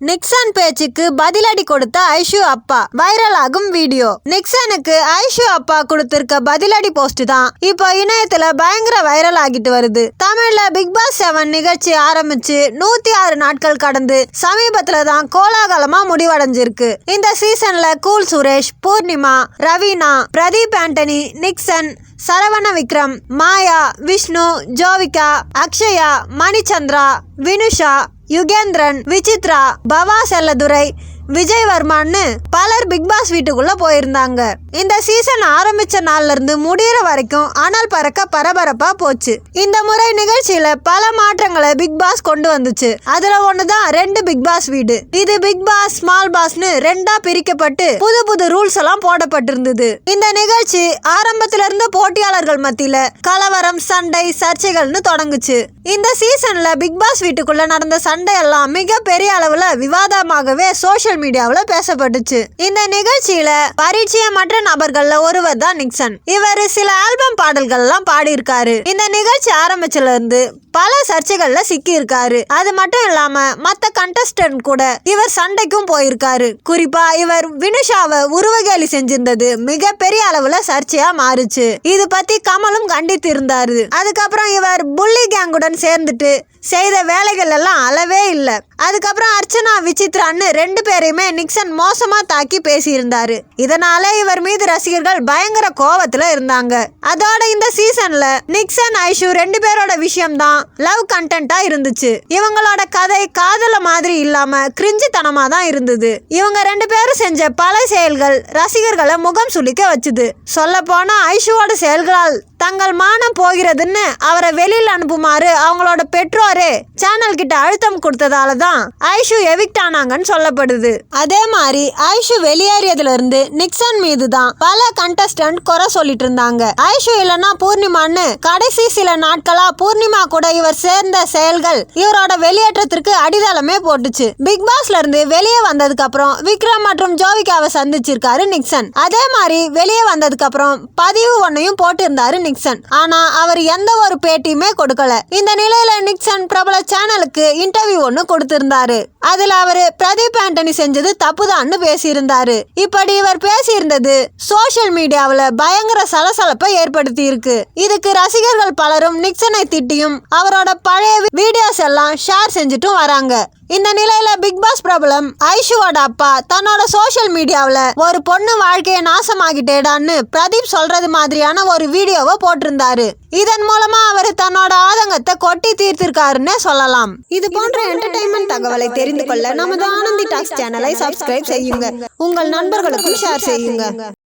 Nixon பேச்சுக்கு பதிலடி கொடுத்த ஐஷு அப்பா. வைரல் ஆகும் வீடியோ நிக்சனுக்கு ஐஷு அப்பா கொடுத்திருக்க பதிலடி போஸ்ட் தான் இப்போ இணையத்துல பயங்கர வைரல் ஆகிட்டு வருது. தமிழ்ல பிக் பாஸ் செவன் நிகழ்ச்சி ஆரம்பிச்சு நூத்தி ஆறு நாட்கள் கடந்து சமீபத்துல தான் கோலாகலமா முடிவடைஞ்சிருக்கு. இந்த சீசன்ல கூல் சுரேஷ் பூர்ணிமா ரவீனா பிரதீப் ஆண்டனி நிக்சன் சரவண விக்ரம் மாயா விஷ்ணு ஜோவிகா அக்ஷயா மணிச்சந்திரா வினுஷா யுகேந்திரன் விசித்ரா பவா செல்லதுரை விஜய் வர்மான்னு பலர் பிக் பாஸ் வீட்டுக்குள்ள போயிருந்தாங்க. இந்த சீசன் ஆரம்பிச்ச நாள்ல இருந்து முடியற வரைக்கும் அனல் பறக்க பரபரப்பா போச்சு. இந்த முறை நிகழ்ச்சியில பல மாற்றங்களை பிக் பாஸ் கொண்டு வந்துச்சு. அதுல ஒண்ணுதான் ரெண்டு பிக் பாஸ் வீடு. இது பிக் பாஸ் ஸ்மால் பாஸ்னு ரெண்டா பிரிக்கப்பட்டு புது புது ரூல்ஸ் எல்லாம் போடப்பட்டிருந்தது. இந்த நிகழ்ச்சி ஆரம்பத்துல இருந்து போட்டியாளர்கள் மத்தியில கலவரம் சண்டை சர்ச்சைகள்னு தொடங்குச்சு. இந்த சீசன்ல பிக் பாஸ் வீட்டுக்குள்ள நடந்த சண்டை எல்லாம் மிக பெரிய அளவுல விவாதமாகவே சோசியல் மீடியாவில் பேசப்பட்டுச்சு. இந்த நிகழ்ச்சியில பரிச்சயமற்ற நபர்கள்ல ஒருவர் தான் நிக்சன். இவர் சில ஆல்பம் பாடல்கள் எல்லாம் பாடியிருக்காரு. இந்த நிகழ்ச்சி ஆரம்பிச்சதுல இருந்து பல சர்ச்சைகள்ல சிக்கி இருக்காரு அது மட்டும் இல்லாம மத்த கண்டஸ்டன்ட் கூட இவர் சண்டைக்கும் போயிருக்காரு. குறிப்பா இவர் வினுஷாவை உருவகேலி செஞ்சிருந்தது மிகப்பெரிய அளவுல சர்ச்சையா மாறுச்சு. இது பத்தி கமலும் கண்டித்து இருந்தாரு அதுக்கப்புறம் இவர் புள்ளி கேங்குடன் சேர்ந்துட்டு செய்த வேலைகள் எல்லாம் அளவே இல்லை. அதுக்கப்புறம் அர்ச்சனா விசித்ரான்னு ரெண்டு பேரையுமே நிக்சன் மோசமா தாக்கி பேசியிருந்தாரு. இதனால இவர் மீது ரசிகர்கள் பயங்கர கோவத்துல இருந்தாங்க. அதோட இந்த சீசன்ல நிக்சன் ஐஷு ரெண்டு பேரோட விஷயம் தான் லவ் கண்டென்ட்டா இருந்துச்சு. இவங்களோட கதை காதல மாதிரி இல்லாம கிரிஞ்சித்தனமா தான் இருந்தது. இவங்க ரெண்டு பேரும் செஞ்ச பல செயல்கள் ரசிகர்களை முகம் சுளிக்க வச்சுது. சொல்ல போனா ஐஷுவோட செயல்களால் தங்கள் மானம் போகிறதுன்னு அவரை வெளியில் அனுப்புமாறு அவங்களோட பெற்றோரே சேனல் கிட்ட அழுத்தம் கொடுத்ததால தான் ஐஷு எவிக்ட் ஆனாங்கன்னு சொல்லப்படுது. அதே மாதிரி ஐஷு வெளியேறியதுல இருந்து நிக்சன் மீது தான் பல கண்டஸ்டன்ட் குறை சொல்லிட்டு இருந்தாங்க. ஐஷு இல்லனா பூர்ணிமான்னு கடைசி சில நாட்களா பூர்ணிமா கூட இவர் சேர்ந்த செயல்கள் இவரோட வெளியேற்றத்திற்கு அடித்தளமே போட்டுச்சு. பிக் பாஸ்ல இருந்து வெளியே வந்ததுக்கு அப்புறம் விக்ரம் மற்றும் ஜோவிகாவை சந்திச்சிருக்காரு நிக்சன். அதே மாதிரி வெளியே வந்ததுக்கு அப்புறம் பதிவு ஒன்னையும் போட்டிருந்தாரு நிக்சன். ஆனா அவர் எந்த ஒரு பேட்டியுமே கொடுக்கல. இந்த நிலையில நிக்சன் பிரபல சேனலுக்கு இன்டர்வியூ ஒன்று கொடுத்திருந்தாரு. அதுல அவரு பிரதீப் ஆண்டனி செஞ்சது தப்புதான்னு பேசியிருந்தாரு. இப்படி இவர் பேசியிருந்தது சோஷியல் மீடியாவில் பயங்கர சலசலப்பை ஏற்படுத்தி இருக்கு இதுக்கு ரசிகர்கள் பலரும் நிக்சனை திட்டியும் அவரோட பழைய வீடியோஸ் எல்லாம் ஷேர் செஞ்சுட்டும் வராங்க. இந்த நிலையில பிக் பாஸ் பிரபலம் ஐஷுவோட அப்பா தன்னோட சோஷியல் மீடியாவில் ஒரு பொண்ணு வாழ்க்கையை நாசமாகிட்டேடான்னு பிரதீப் சொல்றது மாதிரியான ஒரு வீடியோவை போட்டிருந்தாரு. இதன் மூலமா அவர் தன்னோட ஆதங்கத்தை கொட்டி தீர்த்திருக்காருன்னு சொல்லலாம். இது போன்ற என்டர்டைன்மெண்ட் தகவலை தெரிந்து கொள்ள நமது ஆனந்தி டாக்ஸ் சேனலை சப்ஸ்கிரைப் செய்யுங்க. உங்கள் நண்பர்களுக்கும் ஷேர் செய்யுங்க.